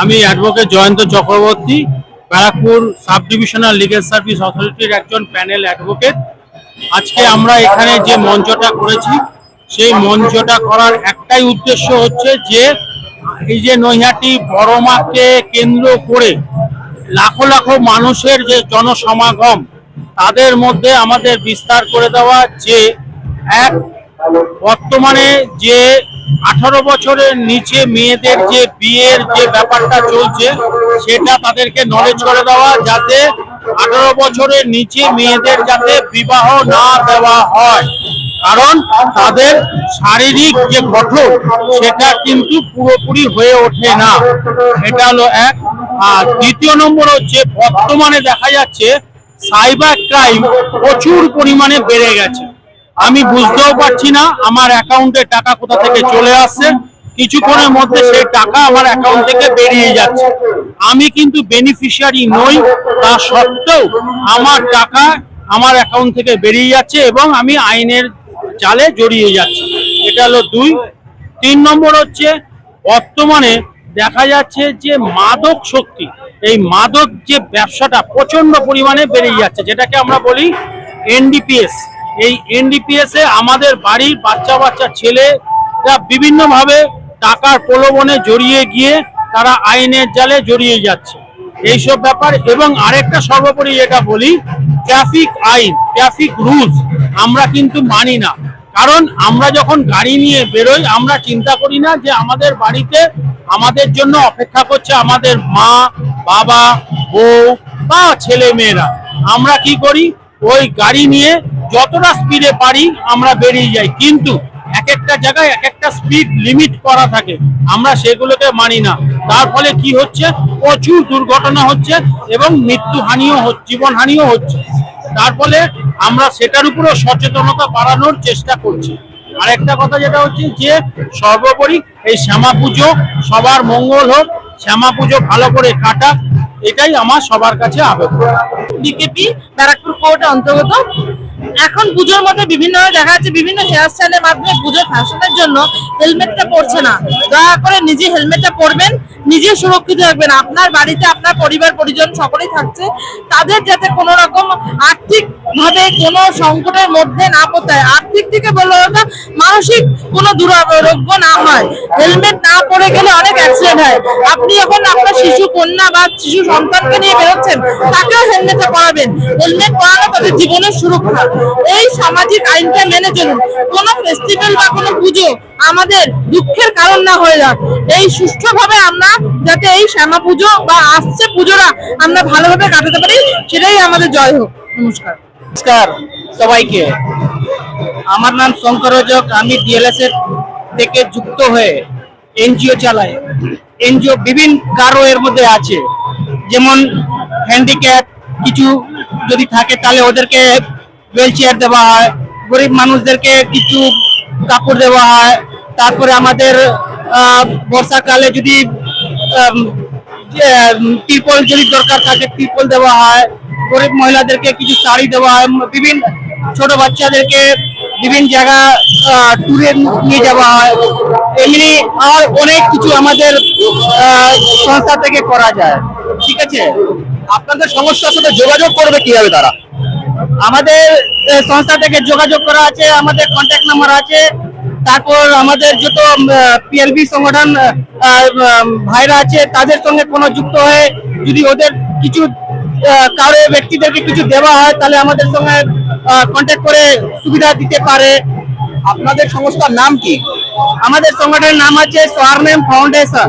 আমি advocate Jayanta Chakraborty, Barrackpore sub divisional legal service অথরিটির একজন প্যানেল অ্যাডভোকেট আজকে আমরা এখানে যে মঞ্চটা করেছি, সেই মঞ্চটা করার একটাই উদ্দেশ্য হচ্ছে যে, এই যে নৈহাটি বড়মাকে কেন্দ্র করে লাখো লাখো মানুষের যে জনসমাগম, তাদের মধ্যে আমাদের বিস্তার করে দেওয়া যে এক বর্তমানে যে আঠারো বছরের নিচে মেয়েদের যে বিয়ের যে ব্যাপারটা চলছে, সেটা তাদেরকে নলেজ করে দেওয়া, যাতে আঠারো বছরের নিচে মেয়েদের যাতে বিবাহ না দেওয়া হয়। কারণ তাদের শারীরিক যে গঠন, সেটা কিন্তু পুরোপুরি হয়ে ওঠে না। এটা হলো এক। আর দ্বিতীয় নম্বর হচ্ছে, বর্তমানে দেখা যাচ্ছে সাইবার ক্রাইম প্রচুর পরিমাণে বেড়ে গেছে। আমি বুঝতেও পারছি না আমার অ্যাকাউন্টে টাকা কোথা থেকে চলে আসছে। কিছুক্ষণের মধ্যে সেই টাকা আমার অ্যাকাউন্ট থেকে বেরিয়ে যাচ্ছে। আমি কিন্তু বেনিফিশিয়ারি নই, তা সত্ত্বেও আমার টাকা আমার অ্যাকাউন্ট থেকে বেরিয়ে যাচ্ছে এবং আমি আইনের চালে জড়িয়ে যাচ্ছি। এটা হলো দুই। তিন নম্বর হচ্ছে, বর্তমানে দেখা যাচ্ছে যে মাদক শক্তি, এই মাদক যে ব্যবসাটা প্রচণ্ড পরিমাণে বেড়ে যাচ্ছে, যেটাকে আমরা বলি এনডিপিএস। এই এনডিপিএস এ আমাদের বাড়ির বাচ্চা বাচ্চা ছেলেরা বিভিন্নভাবে টাকার প্রলোভনে জড়িয়ে গিয়ে তারা আইনের জালে জড়িয়ে যাচ্ছে। এইসব ব্যাপার এবং আরেকটা সর্বোপরি যেটা বলি ট্রাফিক আইন ট্রাফিক রুলস আমরা কিন্তু মানি না। কারণ আমরা যখন গাড়ি নিয়ে বেরোই, আমরা চিন্তা করি না যে আমাদের বাড়িতে আমাদের জন্য অপেক্ষা করছে আমাদের মা, বাবা, বউ বা ছেলে মেয়েরা আমরা কি করি? ওই গাড়ি নিয়ে যতটা স্পিডে পারি আমরা বেরিয়ে যাই। কিন্তু এক একটা জায়গায় এক একটা স্পিড লিমিট করা থাকে। আমরা সেগুলোকে মানি না। তার ফলে কি হচ্ছে? প্রচুর দুর্ঘটনা হচ্ছে এবং মৃত্যুহানিও জীবনহানিও হচ্ছে। তার ফলে আমরা সেটার উপরেও সচেতনতা বাড়ানোর চেষ্টা করছি। আরেকটা কথা যেটা হচ্ছে যে, সর্বোপরি এই শ্যামা পুজো সবার মঙ্গল হোক, শ্যামা পুজো ভালো করে কাটাক, এটাই আমার সবার কাছে আবেদন। বিকেপি ব্যারাকপুর কোর্টের অন্তর্গত। এখন পুজোর মধ্যে বিভিন্ন দেখা যাচ্ছে, বিভিন্ন হেয়ার স্টাইলের মাধ্যমে পুজোর ফ্যাশনের জন্য হেলমেটটা পরছে না। দয়া করে নিজে হেলমেটটা পরবেন, নিজে সুরক্ষিত থাকবেন। আপনার বাড়িতে আপনার পরিবার, পরিজন সকলেই থাকছে। তাদের যাতে কোনো রকম আর্থিক ভাবে কোনো সংকটের মধ্যে না পড়তে আর্থিক বলল ওটা মানসিক কোনো দুরারোগ্য না হয়। হেলমেট না পরে গেলে অনেক অ্যাক্সিডেন্ট হয়। আপনি যখন আপনার শিশু, কন্যা বা শিশু সন্তানকে নিয়ে বেরোচ্ছেন, তাকেও হেলমেটটা পরাবেন। হেলমেট পরানো তাদের জীবনের সুরক্ষা। এই সামাজিক আইনটা মেনে চলুন। কোনো ফেস্টিভ্যাল বা কোনো পুজো আমাদের দুঃখের কারণ না হয়ে যাক। এই সুষ্ঠুভাবে আমরা যাতে এই শ্যামা পুজো বা আসছে পুজোরা আমরা ভালোভাবে কাটাতে পারি, সেটাই আমাদের জয় হোক। নমস্কার। নমস্কার সবাইকে। আমার নাম শঙ্কর রজক, আমি ডিএলএস এর থেকে যুক্ত হয়ে এনজিও চালাই। এনজিও বিভিন্ন কারও এর মধ্যে আছে। যেমন হ্যান্ডিক্যাপ কিছু যদি থাকে, তাহলে ওদেরকে হুইল চেয়ার দেওয়া হয়। গরিব মানুষদেরকে কিছু কাপড় দেওয়া হয়। তারপরে আমাদের বর্ষাকালে যদি ত্রিপল যদি দরকার থাকে, ত্রিপল দেওয়া হয়। গরিব মহিলাদেরকে কিছু শাড়ি দেওয়া হয়। বিভিন্ন ছোট বাচ্চাদেরকে বিভিন্ন জায়গা ট্যুরে নিয়ে যাওয়া হয়। এমনি আর অনেক কিছু আমাদের সংস্থা থেকে করা যায়। ঠিক আছে? আপনাদের সমস্যার সাথে যোগাযোগ করবে কীভাবে তারা? আমাদের সংস্থা থেকে যোগাযোগ করা আছে, আমাদের কন্ট্যাক্ট নাম্বার আছে। তারপর আমাদের যত পিএলবি সংগঠন ভাইরা আছে, তাদের সঙ্গে কোনো যুক্ত হয়ে যদি ওদের কিছু কারও ব্যক্তিদেরকে কিছু দেওয়া হয়, তাহলে আমাদের সঙ্গে কন্ট্যাক্ট করে সুবিধা দিতে পারে। আপনাদের সংস্থার নাম কি? আমাদের সংগঠনের নাম আছে সোয়ারনেম ফাউন্ডেশন।